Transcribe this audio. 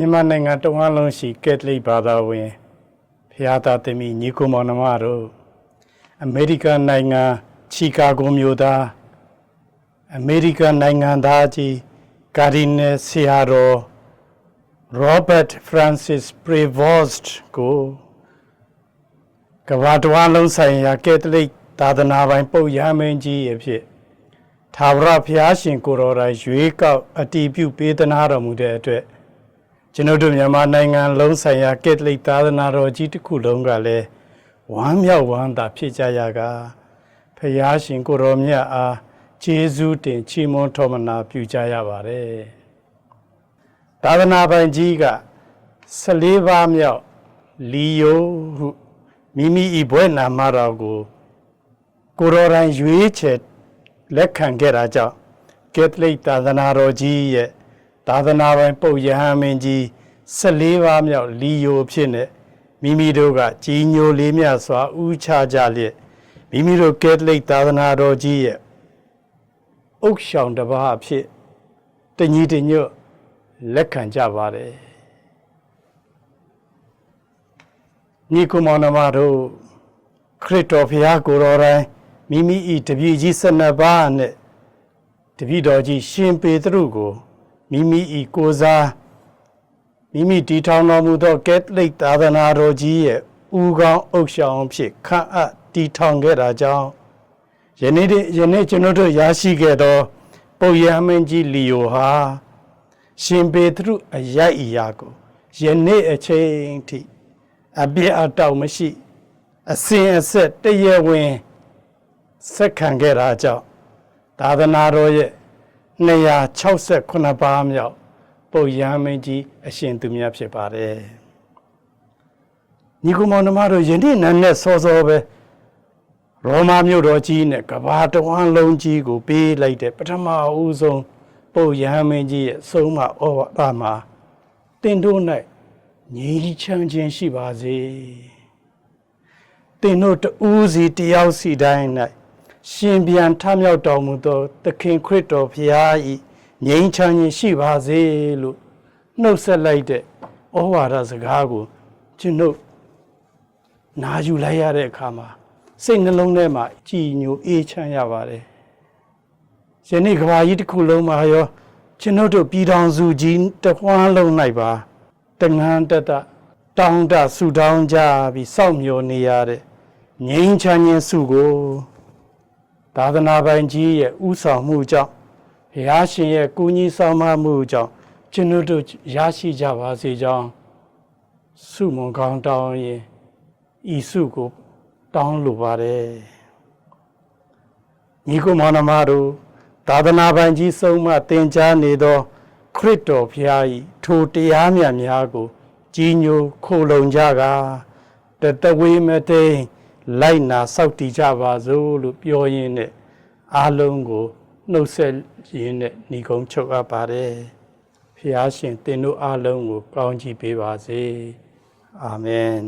မြန်မာနိုင်ငံတဝန်းလုံးရှိကက်သလစ်ဘာသာဝင်ဖျားသားသမီးညီကိုမောင်နှမတို့အမေရိကန်နိုင်ငံချီကာဂိုမြို့သားအမေရိကန်နိုင်ငံသားကြီးကာဒီနယ်ဆီယာရိုရောဘတ်ဖရန်စစ်ပရီဗော့စ်ကိုကမ္ဘာတဝန်းလုံးဆိုင်ရာကက်သလစ်သာသနာပိုင်ပုပ်ရဟန်းမင်းကြီးအဖြစ်သာဝရဘုရားရှင်ကိုရော်တိုင်းရွေးကောက်အတည်ပြုပေးသနာတော်မူတဲ့အတွက် ကျွန်တော်တို့မြန်မာနိုင်ငံလုံးဆိုင်ရာကက်သလစ်သာသနာတော်ကြီးတစ်ခုလုံးကလည်းဝမ်းမြောက်ဝမ်းသာဖြစ်ကြရကဖယားရှင်ကိုရောမြတ်အားကျေးဇူးတင်ချီးမွမ်းထောမနာပြုကြရပါတယ်သာသနာပိုင်ကြီးက14ပါးမြောက်လီယိုဟုမိမိဤဘွဲ့နာမတော်ကိုကိုရောတိုင်းရွေးချယ်လက်ခံခဲ့တာကြောင့်ကက်သလစ်သာသနာတော်ကြီးရဲ့ သာသနာပိုင်ပုပ်ယဟန်မင်းကြီး14ပါးမြောက်လီယိုဖြစ်နေမိမိတို့ကကြီးညိုလေးမြတ်စွာဥချကြလျက်မိမိတို့ကက်သလစ်သာသနာတော်ကြီးရဲ့အုတ်ရှောင်တစ်ပါးအဖြစ်တညီတညွတ်လက်ခံကြပါတယ်ညီကုမောင်နှမတို့ခရစ်တော်ဖျားကိုယ်တော်တိုင်မိမိဤတပည့်ကြီး12ပါးနဲ့တပည့်တော်ကြီးရှင်ပေတရုကို မိမိဤကိုယ်စားမိမိတည်ထောင်တော်မူသောကက်သလစ်သာသနာတော်ကြီးရဲ့ဦးခေါင်းအုပ်ရှောင်ဖြစ်ခန့်အပ်တည်ထောင်ခဲ့တာကြောင့်ယနေ့တည်းယနေ့ကျွန်တော်တို့ရရှိခဲ့သောပုပ်ရဟန်းမင်းကြီးလီယိုဟာရှင်ပေတရုအယိုက်အရာကိုယနေ့အချိန်ထိအပြည့်အတောက်မရှိ အစဉ်အဆက်တရဝင်ဆက်ခံခဲ့တာကြောင့်သာသနာတော်ရဲ့ 268ပါးမြောက်ပုပ်ရဟန်းမင်းကြီးအရှင်သူမြတ်ဖြစ်ပါတယ်ညီကောင်မောင်နှမတို့ယနေ့နန်းနဲ့စောစောပဲရောမာမြို့တော်ကြီးနဲ့ကဘာတဝန်းလုံးကြီးကိုပေးလိုက်တဲ့ပထမဦးဆုံးပုပ်ရဟန်းမင်းကြီးရဲ့ဆုံးမဩဝါဒမှာတင်တို့၌ငြိမ်းချမ်းခြင်းရှိပါစေတင်တို့တူးစီတယောက်စီတိုင်း၌ ရှင်ပြန်ထမြောက်တော်မူသောသခင်ခရစ်တော်ဖျား၏ငြိမ်းချမ်းခြင်းရှိပါစေလို့နှုတ်ဆက်လိုက်တဲ့ဩဝါဒစကားကိုကျွန်ုပ်နာယူလိုက်ရတဲ့အခါမှာစိတ်နှလုံးထဲမှာကြည်ညိုအေးချမ်းရပါတယ်ယနေ့ကဘာကြီးတစ်ခုလုံးမှာရောကျွန်ုပ်တို့ပြည်တော်စုကြီးတစ်ခွန်းလုံး၌ပါတငန်းတတတောင်းတဆူတောင်းကြပြီးစောင့်မျှော်နေရတဲ့ငြိမ်းချမ်းခြင်းစုကို သာသနာပိုင်ကြီးရဲ့ဥဆောင်မှုကြောင့်ဘုရားရှင်ရဲ့ကုညီဆောင်မမှုကြောင့်ကျွန်ုပ်တို့ရရှိကြပါစေကြောင်းဆုမွန်ကောင်းတောင်းရင်ဤဆုကိုတောင်းလိုပါတယ်ညီကိုမောင်နှမတို့သာသနာပိုင်ကြီးဆုံးမသင်ကြားနေသောခရစ်တော်ဘုရား၏ထိုတရားမြတ်များကိုကြီးညိုခိုလုံကြကာတတဝေမသိမ်း လိုက်နာစောင့်တည်ကြပါစို့လို့ပြောရင်းနဲ့အားလုံးကိုနှုတ်ဆက်ရင်းနဲ့ညီကုန်းချုပ်အပ်ပါတယ်ဖျားရှင်သင်တို့အားလုံးကို ကောင်းချီးပေးပါစေအာမင်